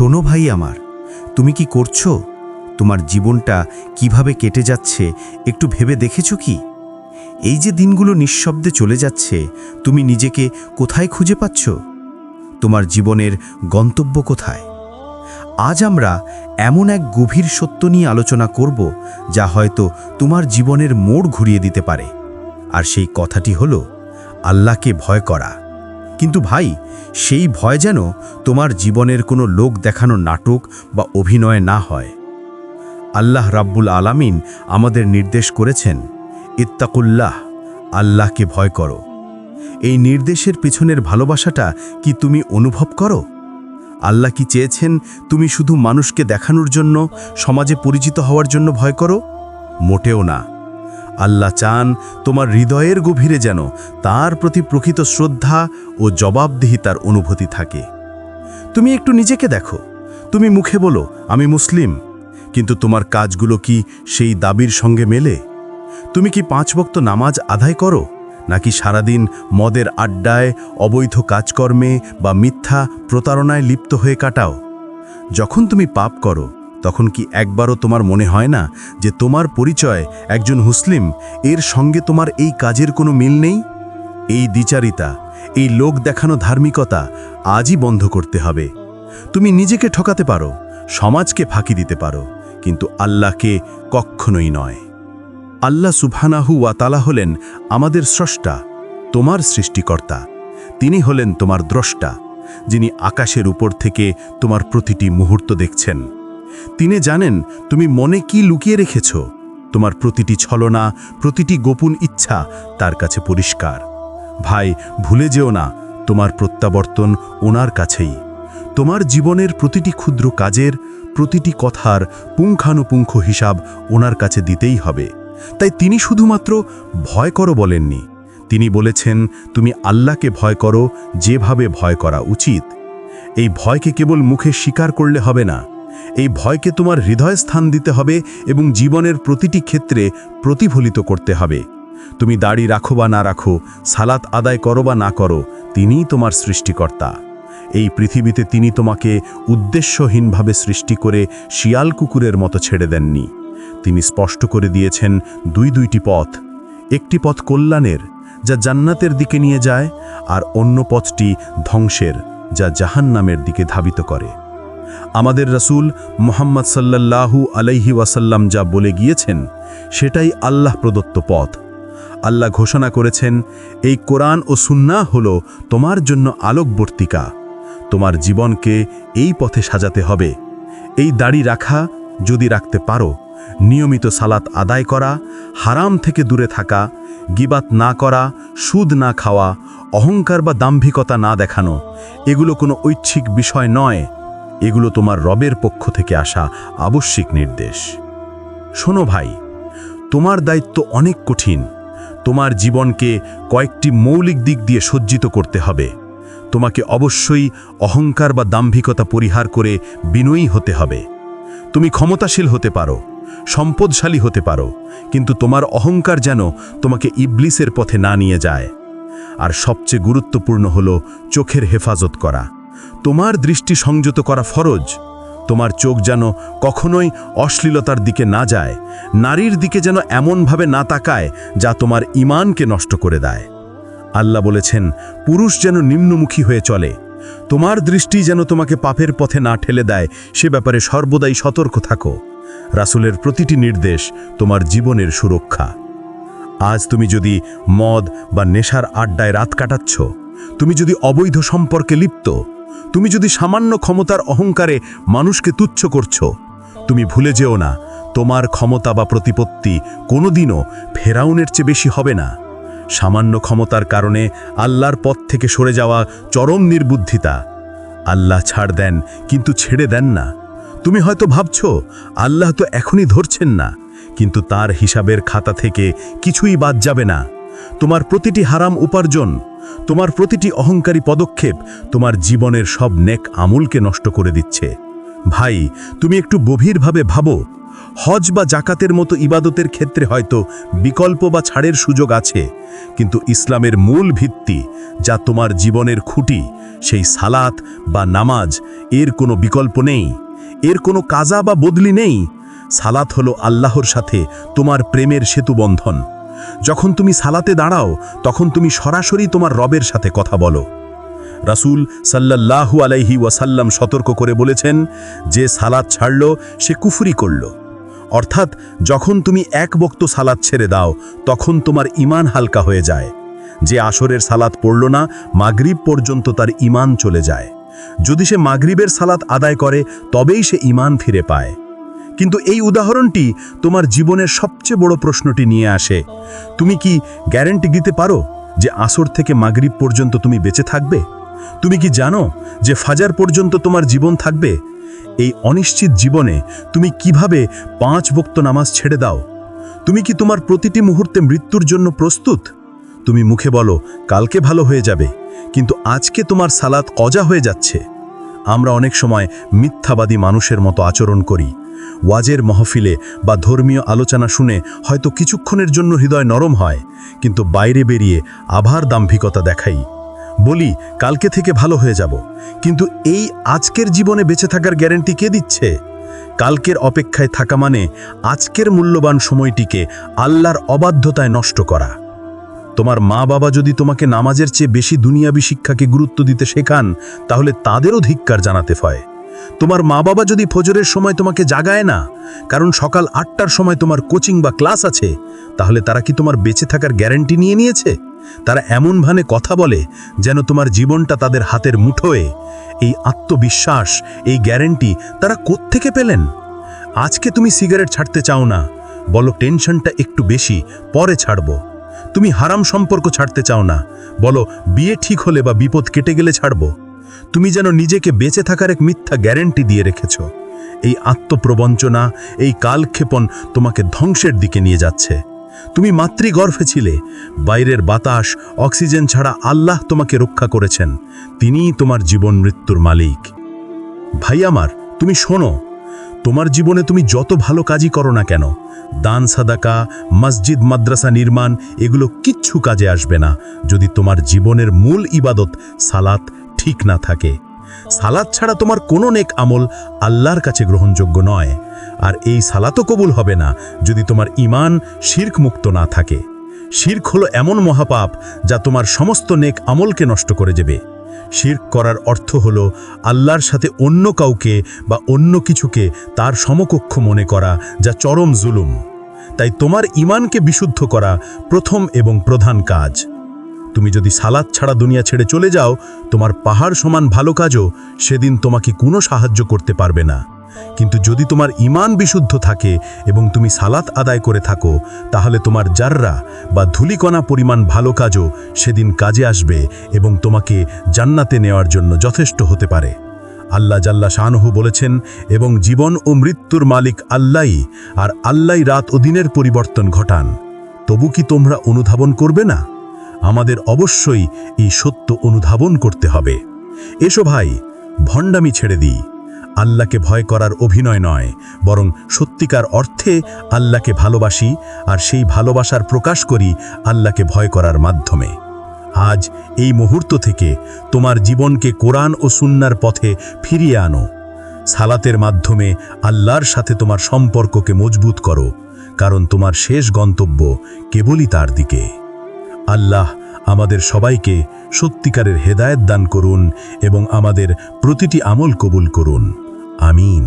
শোনো ভাই আমার, তুমি কি করছ? তোমার জীবনটা কীভাবে কেটে যাচ্ছে একটু ভেবে দেখেছ কি? এই যে দিনগুলো নিঃশব্দে চলে যাচ্ছে, তুমি নিজেকে কোথায় খুঁজে পাচ্ছ? তোমার জীবনের গন্তব্য কোথায়? আজ আমরা এমন এক গভীর সত্য নিয়ে আলোচনা করব, যা হয়তো তোমার জীবনের মোড় ঘুরিয়ে দিতে পারে। আর সেই কথাটি হলো, আল্লাহকে ভয় করা। কিন্তু ভাই, সেই ভয় যেন তোমার জীবনের কোনো লোক দেখানো নাটক বা অভিনয় না হয়। আল্লাহ রাব্বুল আলামিন আমাদের নির্দেশ করেছেন, ইত্তাকুল্লাহ, আল্লাহকে ভয় করো। এই নির্দেশের পিছনের ভালোবাসাটা কি তুমি অনুভব করো? আল্লাহ কি চেয়েছেন তুমি শুধু মানুষকে দেখানোর জন্য, সমাজে পরিচিত হওয়ার জন্য ভয় করো? মোটেও না। আল্লাহ চান তোমার হৃদয়ের গভীরে যেন তার প্রতি প্রকৃত শ্রদ্ধা ও জবাবদিহিতার অনুভূতি থাকে। তুমি একটু নিজেকে দেখো। তুমি মুখে বলো, আমি মুসলিম। কিন্তু তোমার কাজগুলো কি সেই দাবির সঙ্গে মেলে? তুমি কি পাঁচ বক্ত নামাজ আদায় করো? নাকি সারাদিন মদের আড্ডায়, অবৈধ কাজকর্মে বা মিথ্যা প্রতারণায় লিপ্ত হয়ে কাটাও? যখন তুমি পাপ করো তখন কি একবারও তোমার মনে হয় না যে তোমার পরিচয় একজন মুসলিম? এর সঙ্গে তোমার এই কাজের কোনো মিল নেই? এই দ্বিচারিতা, এই লোক দেখানো ধার্মিকতা আজই বন্ধ করতে হবে। তুমি নিজেকে ঠকাতে পারো, সমাজকে ফাঁকি দিতে পারো, কিন্তু আল্লাহকে কখনোই নয়। আল্লাহ সুবহানাহু ওয়া তালা হলেন আমাদের স্রষ্টা, তোমার সৃষ্টিকর্তা। তিনি হলেন তোমার দ্রষ্টা, যিনি আকাশের উপর থেকে তোমার প্রতিটি মুহূর্ত দেখছেন। তিনি জানেন তুমি মনে কি লুকিয়ে রেখেছ। তোমার প্রতিটি ছলনা, প্রতিটি গোপন ইচ্ছা তার কাছে পরিষ্কার। ভাই, ভুলে যেও না, তোমার প্রত্যাবর্তন ওনার কাছেই। তোমার জীবনের প্রতিটি ক্ষুদ্র কাজের, প্রতিটি কথার পুঙ্খানুপুঙ্খ হিসাব ওনার কাছে দিতেই হবে। তাই তিনি শুধুমাত্র ভয় করো বলেননি। তিনি বলেছেন, তুমি আল্লাহকে ভয় করো, যেভাবে ভয় করা উচিত। এই ভয়কে কেবল মুখে স্বীকার করলে হবে না। এই ভয়কে তোমার হৃদয় স্থান দিতে হবে এবং জীবনের প্রতিটি ক্ষেত্রে প্রতিফলিত করতে হবে। তুমি দাড়ি রাখো বা না রাখো, সালাত আদায় করো বা না করো, তিনিই তোমার সৃষ্টিকর্তা। এই পৃথিবীতে তিনি তোমাকে উদ্দেশ্যহীনভাবে সৃষ্টি করে শিয়াল কুকুরের মতো ছেড়ে দেননি। তিনি স্পষ্ট করে দিয়েছেন, দুই দুইটি পথ। একটি পথ কল্যাণের, যা জান্নাতের দিকে নিয়ে যায়, আর অন্য পথটি ধ্বংসের, যা জাহান্নামের দিকে ধাবিত করে। আমাদের রসুল মোহাম্মদ সাল্লাল্লাহু আলাইহি ওয়াসাল্লাম যা বলে গিয়েছেন, সেটাই আল্লাহ প্রদত্ত পথ। আল্লাহ ঘোষণা করেছেন, এই কোরআন ও সুন্না হল তোমার জন্য আলোকবর্তিকা। তোমার জীবনকে এই পথে সাজাতে হবে। এই দাড়ি রাখা, যদি রাখতে পারো, নিয়মিত সালাত আদায় করা, হারাম থেকে দূরে থাকা, গিবাত না করা, সুদ না খাওয়া, অহংকার বা দাম্ভিকতা না দেখানো, এগুলো কোনো ঐচ্ছিক বিষয় নয়। এগুলো তোমার রবের পক্ষ থেকে আসা আবশ্যিক নির্দেশ। শোনো ভাই, তোমার দায়িত্ব অনেক কঠিন। তোমার জীবনকে কয়েকটি মৌলিক দিক দিয়ে সজ্জিত করতে হবে। তোমাকে অবশ্যই অহংকার বা দাম্ভিকতা পরিহার করে বিনয়ী হতে হবে। তুমি ক্ষমতাশীল হতে পারো, সম্পদশালী হতে পারো, কিন্তু তোমার অহংকার যেন তোমাকে ইবলিসের পথে না নিয়ে যায়। আর সবচেয়ে গুরুত্বপূর্ণ হল চোখের হেফাজত করা। তোমার দৃষ্টি সংযত করা ফরজ। তোমার চোখ যেন কখনোই অশ্লীলতার দিকে না যায়, নারীর দিকে যেন এমনভাবে না তাকায়, যা তোমার ইমানকে নষ্ট করে দেয়। আল্লাহ বলেছেন, পুরুষ যেন নিম্নমুখী হয়ে চলে, তোমার দৃষ্টি যেন তোমাকে পাপের পথে না ঠেলে দেয়, সে ব্যাপারে সর্বদাই সতর্ক থাকো। রাসুলের প্রতিটি নির্দেশ তোমার জীবনের সুরক্ষা। আজ তুমি যদি মদ বা নেশার আড্ডায় রাত কাটাচ্ছ, তুমি যদি অবৈধ সম্পর্কে লিপ্ত তুমি যদি সামান্য ক্ষমতার অহংকারে মানুষকে তুচ্ছ করছ, তুমি ভুলে যেও না, তোমার ক্ষমতা বা প্রতিপত্তি কোনোদিনও ফেরাউনের চেয়ে বেশি হবে না। সামান্য ক্ষমতার কারণে আল্লাহর পথ থেকে সরে যাওয়া চরম নির্বুদ্ধিতা। আল্লাহ ছাড় দেন, কিন্তু ছেড়ে দেন না। তুমি হয়তো ভাবছ, আল্লাহ তো এখনই ধরছেন না, কিন্তু তার হিসাবের খাতা থেকে কিছুই বাদ যাবে না। তোমার প্রতিটি হারাম উপার্জন, তোমার প্রতিটি অহংকারী পদক্ষেপ তোমার জীবনের সব নেক আমুলকে নষ্ট করে দিচ্ছে। ভাই, তুমি একটু গভীরভাবে ভাবো, হজ বা জাকাতের মতো ইবাদতের ক্ষেত্রে হয়তো বিকল্প বা ছাড়ের সুযোগ আছে, কিন্তু ইসলামের মূল ভিত্তি যা তোমার জীবনের খুঁটি, সেই সালাত বা নামাজ, এর কোনো বিকল্প নেই, এর কোনো কাজা বা বদলি নেই। সালাত হলো আল্লাহর সাথে তোমার প্রেমের সেতুবন্ধন। যখন তুমি সালাতে দাঁড়াও, তখন তুমি সরাসরি তোমার রবের সাথে কথা বলো। রাসূল সাল্লাল্লাহু আলাইহি ওয়াসাল্লাম সতর্ক করে বলেছেন, যে সালাত ছাড়ল, সে কুফরি করল। অর্থাৎ, যখন তুমি এক বক্ত সালাত ছেড়ে দাও, তখন তোমার ইমান হালকা হয়ে যায়। যে আসরের সালাত পড়ল না, মাগরিব পর্যন্ত তার ইমান চলে যায়। যদি সে মাগরিবের সালাত আদায় করে, তবেই সে ইমান ফিরে পায়। কিন্তু এই উদাহরণটি তোমার জীবনের সবচেয়ে বড় প্রশ্নটি নিয়ে আসে। তুমি কি গ্যারেন্টি দিতে পারো যে আসর থেকে মাগরিব পর্যন্ত তুমি বেঁচে থাকবে? তুমি কি জানো যে ফাজার পর্যন্ত তোমার জীবন থাকবে? এই অনিশ্চিত জীবনে তুমি কীভাবে পাঁচ বক্ত নামাজ ছেড়ে দাও? তুমি কি তোমার প্রতিটি মুহূর্তে মৃত্যুর জন্য প্রস্তুত? তুমি মুখে বলো, কালকে ভালো হয়ে যাবে, কিন্তু আজকে তোমার সালাত কজা হয়ে যাচ্ছে। আমরা অনেক সময় মিথ্যাবাদী মানুষের মতো আচরণ করি। ওয়াজের মহফিলে বা ধর্মীয় আলোচনা শুনে হয়তো কিছুক্ষণের জন্য হৃদয় নরম হয়, কিন্তু বাইরে বেরিয়ে আভার দাম্ভিকতা দেখাই। বলি, কালকে থেকে ভালো হয়ে যাব, কিন্তু এই আজকের জীবনে বেঁচে থাকার গ্যারেন্টি কে দিচ্ছে? কালকের অপেক্ষায় থাকা মানে আজকের মূল্যবান সময়টিকে আল্লাহর অবাধ্যতায় নষ্ট করা। তোমার মা বাবা যদি তোমাকে নামাজের চেয়ে বেশি দুনিয়াবী শিক্ষাকে গুরুত্ব দিতে শেখান, তাহলে তাদেরও ধিক্কার জানাতে হয় তোমার মা বাবা যদি ফজরের সময় তোমাকে জাগায় না, কারণ সকাল আটটার সময় তোমার কোচিং বা ক্লাস আছে, তাহলে তারা কি তোমার বেঁচে থাকার গ্যারেন্টি নিয়ে নিয়েছে? তারা এমন ভানে কথা বলে যেন তোমার জীবনটা তাদের হাতের মুঠোয়। এই আত্মবিশ্বাস, এই গ্যারেন্টি তারা কোত্থেকে পেলেন? আজকে তুমি সিগারেট ছাড়তে চাও না, বলো টেনশনটা একটু বেশি, পরে ছাড়ব। তুমি হারাম সম্পর্ক ছাড়তে চাও না, বলো বিয়ে ঠিক হলে বা বিপদ কেটে গেলে ছাড়বো। তুমি যেন নিজেকে বেঁচে থাকার এক মিথ্যা গ্যারেন্টি দিয়ে রেখেছ। এই আত্মপ্রবঞ্চনা, এই কালক্ষেপণ তোমাকে ধ্বংসের দিকে নিয়ে যাচ্ছে। তুমি মাতৃগর্ভে ছিলে। বাইরের বাতাস, অক্সিজেন ছাড়া আল্লাহ তোমাকে রক্ষা করেছেন। তিনিই তোমার জীবন মৃত্যুর মালিক। ভাই আমার, তুমি শোনো। তোমার জীবনে তুমি যত ভালো কাজই করো না কেন, দান সাদাকা, মসজিদ, মাদ্রাসা নির্মাণ, এগুলো কিচ্ছু কাজে আসবে না। যদি তোমার জীবনের মূল ইবাদত সালাত ঠিক না থাকে। সালাত ছাড়া তোমার কোনো নেক আমল আল্লাহর কাছে গ্রহণযোগ্য নয়। আর এই সালাতও কবুল হবে না যদি তোমার ইমান শির্ক মুক্ত না থাকে। শির্ক হলো এমন মহাপাপ যা তোমার সমস্ত নেক আমলকে নষ্ট করে দেবে। শির্ক করার অর্থ হল আল্লাহর সাথে অন্য কাউকে বা অন্য কিছুকে তার সমকক্ষ মনে করা যা চরম জুলুম। তাই তোমার ইমানকে বিশুদ্ধ করা প্রথম এবং প্রধান কাজ। তুমি যদি সালাদ ছাড়া দুনিয়া ছেড়ে চলে যাও, তোমার পাহাড় সমান ভালো কাজও সেদিন তোমাকে কোনো সাহায্য করতে পারবে না। কিন্তু যদি তোমার ইমান বিশুদ্ধ থাকে এবং তুমি সালাত আদায় করে থাকো, তাহলে তোমার জাররা বা ধুলিকণা পরিমাণ ভালো কাজও সেদিন কাজে আসবে এবং তোমাকে জান্নাতে নেওয়ার জন্য যথেষ্ট হতে পারে। আল্লাহ জাল্লা শাহনহু বলেছেন, এবং জীবন ও মৃত্যুর মালিক আল্লাহই, আর আল্লাহ রাত ও দিনের পরিবর্তন ঘটান। তবু কি তোমরা অনুধাবন করবে না? আমাদের অবশ্যই এই সত্য অনুধাবন করতে হবে। এসো ভাই, ভণ্ডামি ছেড়ে দিই। আল্লাহকে ভয় করার অভিনয় নয়, বরং সত্যিকার অর্থে আল্লাহকে ভালোবাসি আর সেই ভালোবাসার প্রকাশ করি আল্লাহকে ভয় করার মাধ্যমে। আজ এই মুহূর্ত থেকে তোমার জীবনকে কোরআন ও সুন্নার পথে ফিরিয়ে আনো। সালাতের মাধ্যমে আল্লাহর সাথে তোমার সম্পর্ককে মজবুত করো, কারণ তোমার শেষ গন্তব্য কেবলই তার দিকে। আল্লাহ আমাদের সবাইকে সত্যিকারের হেদায়ত দান করুন এবং আমাদের প্রতিটি আমল কবুল করুন। আমিন।